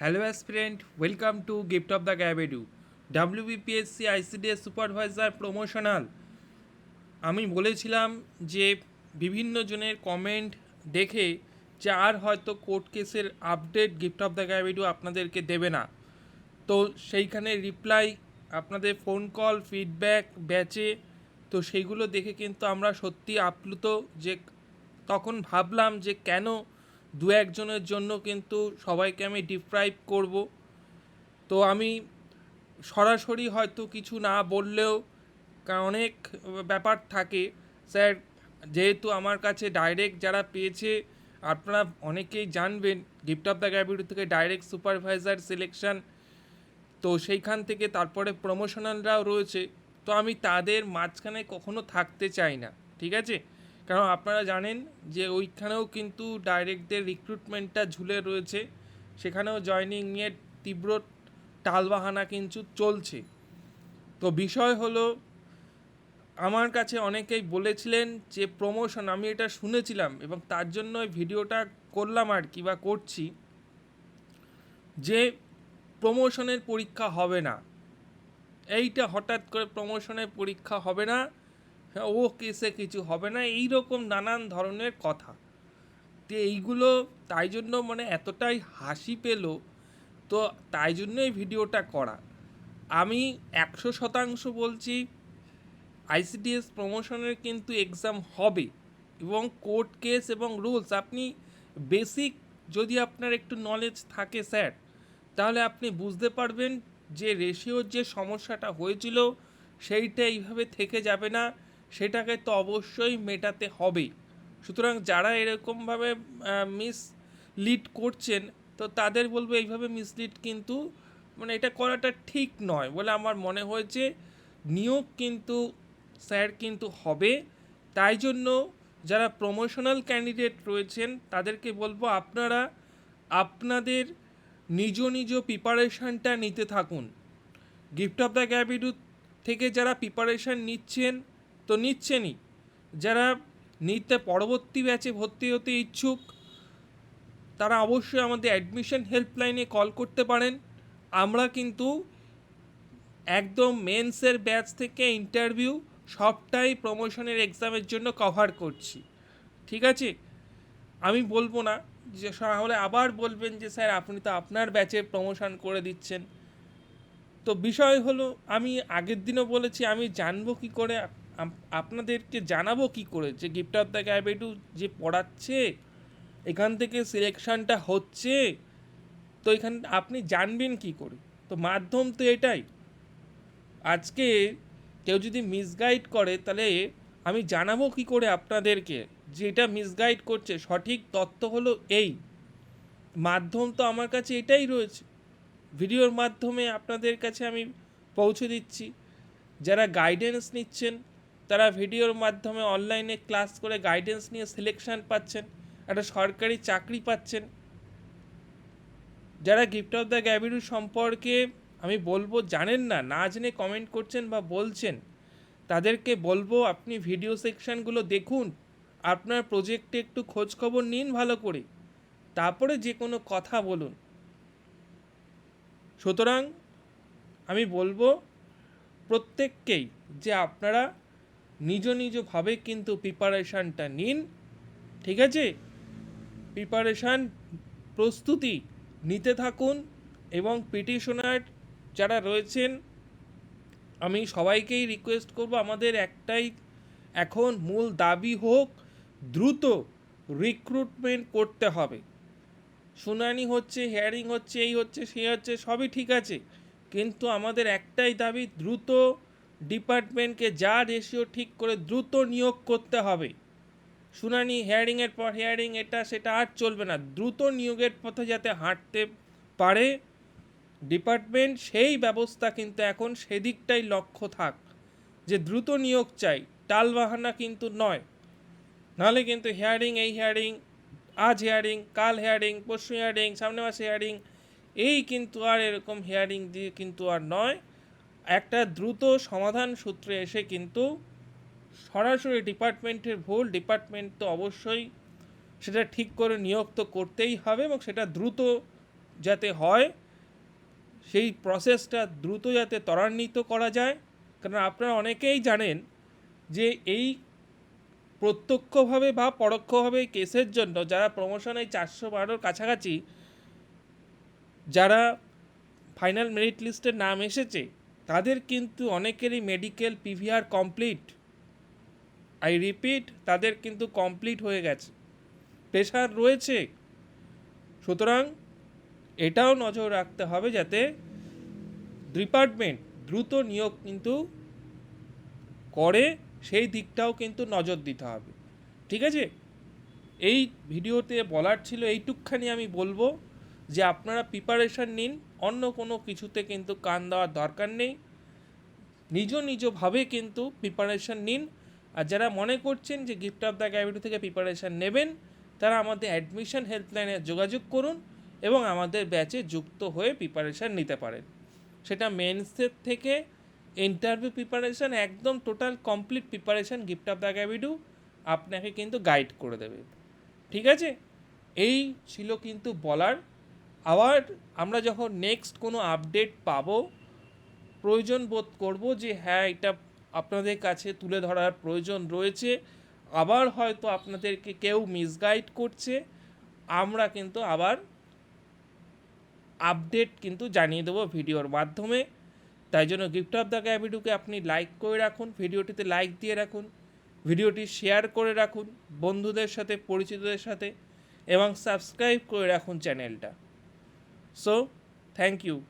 Hello aspirant welcome to gift of the গ্যাবেডু WBPSC ICDS supervisor promotional আমি বলেছিলাম যে বিভিন্ন জনের কমেন্ট দেখে যে আর হয়তো কোর্ট কেসের আপডেট গিফট অফ দ্য গ্যাবেডু আপনাদেরকে দেবে না। তো সেইখানে রিপ্লাই আপনাদের ফোন কল ফিডব্যাক ব্যাচে তো সেইগুলো দেখে কিন্তু আমরা সত্যি আপ্লুত যে তখন ভাবলাম যে কেন দু একজনের জন্য কিন্তু সবাইকে আমি ডিপ্রাইভ করব। তো আমি সরাসরি হয়তো কিছু না বললেও অনেক ব্যাপার থাকে। স্যার, যেহেতু আমার কাছে ডাইরেক্ট যারা পেয়েছে, আপনারা অনেকেই জানবেন গিফট অফ দ্য গ্যাবিটি থেকে ডাইরেক্ট সুপারভাইজার সিলেকশন তো সেইখান থেকে তারপরে প্রমোশনালরাও রয়েছে। তো আমি তাদের মাঝখানে কখনো থাকতে চাই না, ঠিক আছে? কারণ আপনারা জানেন যে ওইখানেও কিন্তু ডাইরেক্টদের রিক্রুটমেন্টটা ঝুলে রয়েছে। সেখানেও জয়নিং নিয়ে তীব্র টালবাহানা কিন্তু চলছে। তো বিষয় হলো, আমার কাছে অনেকেই বলেছিলেন যে প্রমোশন আমি এটা শুনেছিলাম এবং তার জন্য ভিডিওটা করলাম আর কি বা করছি যে প্রমোশনের পরীক্ষা হবে না। এইটা হঠাৎ করে প্রমোশনের পরীক্ষা হবে না। ও কেসে কিছু হবে না এই রকম নানান ধরনের কথা। তো এইগুলো তাই জন্য মানে এতটাই হাসি পেল, তো তাই জন্যই ভিডিওটা করা। আমি একশো শতাংশ বলছি, আইসিডিএস প্রমোশনের কিন্তু এক্সাম হবে এবং কোর্ট কেস এবং রুলস আপনি বেসিক যদি আপনার একটু নলেজ থাকে স্যার তাহলে আপনি বুঝতে পারবেন যে রেশিওর যে সমস্যাটা হয়েছিল, সেইটা এইভাবে থেকে যাবে না। সেটাকে তো অবশ্যই মেটাতে হবে। সুতরাং যারা এরকমভাবে মিস লিড করছেন, তো তাদের বলব এইভাবে মিসলিড কিন্তু মানে এটা করাটা ঠিক নয় বলে আমার মনে হয়েছে নিয়োগ কিন্তু, স্যার কিন্তু হবে। তাই জন্য যারা প্রমোশনাল ক্যান্ডিডেট রয়েছেন, তাদেরকে বলব আপনারা আপনাদের নিজ নিজ প্রিপারেশনটা নিতে থাকুন। গিফট অফ দ্য গ্যাবিডু থেকে যারা প্রিপারেশন নিচ্ছেন তো নিচ্ছেনই। যারা নিতে পরবর্তী ব্যাচে ভর্তি হতে ইচ্ছুক, তারা অবশ্যই আমাদের অ্যাডমিশন হেল্পলাইনে কল করতে পারেন। আমরা কিন্তু একদম মেন্সের ব্যাচ থেকে ইন্টারভিউ সবটাই প্রমোশনের এক্সামের জন্য কভার করছি। ঠিক আছে? আমি বলব না যে, তাহলে আবার বলবেন যে, স্যার, আপনি তো আপনার ব্যাচে প্রমোশন করে দিচ্ছেন। তো বিষয় হলো, আমি আগের দিনও বলেছি, আমি জানব কি করে আপনাদেরকে জানাব কি করে যে গিফট অফ দ্য গ্যাবেটু যে পড়াচ্ছে, এখান থেকে সিলেকশনটা হচ্ছে, তো এখান, আপনি জানবেন কি করে। তো মাধ্যম তো এটাই। আজকে কেউ যদি মিসগাইড করে, তাহলে আমি জানাব কি করে আপনাদেরকে। যে এটা মিসগাইড করছে, সঠিক তথ্য হলো এই। মাধ্যম তো আমার কাছে এটাই রয়েছে। ভিডিওর মাধ্যমে আপনাদের কাছে আমি পৌঁছে দিচ্ছি। যারা গাইডেন্স নিচ্ছেন তারা ভিডিওর মাধ্যমে অনলাইনে ক্লাস করে গাইডেন্স নিয়ে সিলেকশন পাচ্ছেন, একটা সরকারি চাকরি পাচ্ছেন। যারা গিফট অফ দ্য গ্যাবিরু সম্পর্কে আমি বলব জানেন না না জেনে কমেন্ট করছেন বা বলছেন, তাদেরকে বলব আপনি ভিডিও সেকশনগুলো দেখুন, আপনার প্রজেক্টে একটু খোঁজ খবর নিন ভালো করে, তারপরে যে কোনো কথা বলুন। সুতরাং আমি বলব প্রত্যেককেই যে আপনারা নিজ নিজভাবে কিন্তু প্রিপারেশানটা নিন, ঠিক আছে? প্রিপারেশান প্রস্তুতি নিতে থাকুন এবং পিটিশনার যারা রয়েছেন, আমি সবাইকেই রিকোয়েস্ট করব আমাদের একটাই, এখন মূল দাবি হোক, দ্রুত রিক্রুটমেন্ট করতে হবে। শুনানি হচ্ছে হিয়ারিং হচ্ছে, এই হচ্ছে সেই হচ্ছে, সবই ঠিক আছে। কিন্তু আমাদের একটাই দাবি, দ্রুত ডিপার্টমেন্টকে যা রেশিও ঠিক করে দ্রুত নিয়োগ করতে হবে। শুনানি হিয়ারিংয়ের পর হিয়ারিং এটা, সেটা আর চলবে না। দ্রুত নিয়োগের পথে যাতে হাঁটতে পারে ডিপার্টমেন্ট, সেই ব্যবস্থা কিন্তু এখন সেদিকটাই লক্ষ্য থাক, যে দ্রুত নিয়োগ চাই। টালবাহানা কিন্তু নয়। নাহলে কিন্তু হিয়ারিং এই হিয়ারিং আজ হিয়ারিং কাল হিয়ারিং পরশু হিয়ারিং সামনে মাসে হিয়ারিং এই কিন্তু আর এরকম হিয়ারিং দিয়ে কিন্তু আর নয়। একটা দ্রুত সমাধান সূত্রে এসে কিন্তু সরাসরি ডিপার্টমেন্টের ভুল ডিপার্টমেন্ট তো অবশ্যই সেটা ঠিক করে নিয়োগ তো করতেই হবে এবং সেটা দ্রুত যাতে হয়, সেই প্রসেসটা দ্রুত যাতে ত্বরান্বিত করা যায়। কারণ আপনারা অনেকেই জানেন যে এই প্রত্যক্ষভাবে বা পরোক্ষভাবে কেসের জন্য যারা প্রমোশনে চারশো বারোর কাছাকাছি, যারা ফাইনাল মেরিট লিস্টের নাম এসেছে তাদের কিন্তু অনেকেরই medical PVR complete I repeat তাদের কিন্তু কমপ্লিট হয়ে গেছে। প্রেশার রয়েছে। সুতরাং এটাও নজর রাখতে হবে যাতে ডিপার্টমেন্ট দ্রুত নিয়োগ কিন্তু করে, সেই দিকটাও কিন্তু নজর দিতে হবে। ঠিক আছে? এই ভিডিওতে বলার ছিল, এইটুকখানি আমি বলব। যে আপনারা প্রিপারেশন নিন, অন্য কোনো কিছুতে কিন্তু কান দেওয়ার দরকার নেই। নিজ নিজভাবে কিন্তু প্রিপারেশন নিন। আর যারা মনে করছেন যে গিফট অফ দ্য গ্যাভিটি থেকে প্রিপারেশান নেবেন, তারা আমাদের অ্যাডমিশন হেল্পলাইনে যোগাযোগ করুন এবং আমাদের ব্যাচে যুক্ত হয়ে প্রিপারেশান নিতে পারেন। সেটা মেন্সের থেকে ইন্টারভিউ প্রিপারেশন একদম total complete preparation gift of the গ্যাভিডু আপনাকে কিন্তু গাইড করে দেবে। ঠিক আছে? এই ছিল কিন্তু বলার আবার আমরা যখন নেক্সট কোনো আপডেট পাবো, প্রয়োজন বোধ করব যে হ্যাঁ এটা আপনাদের কাছে তুলে ধরার প্রয়োজন রয়েছে। আবার হয়তো আপনাদেরকে কেউ মিসগাইড করছে। আমরা কিন্তু আবার আপডেট কিন্তু জানিয়ে দেবো ভিডিওর মাধ্যমে। তাই জন্য গিফট অফ দ্য ভিডিওকে আপনি লাইক করে রাখুন, ভিডিওটিতে লাইক দিয়ে রাখুন, ভিডিওটি শেয়ার করে রাখুন, বন্ধুদের সাথে, পরিচিতদের সাথে, এবং সাবস্ক্রাইব করে রাখুন চ্যানেলটা So, thank you.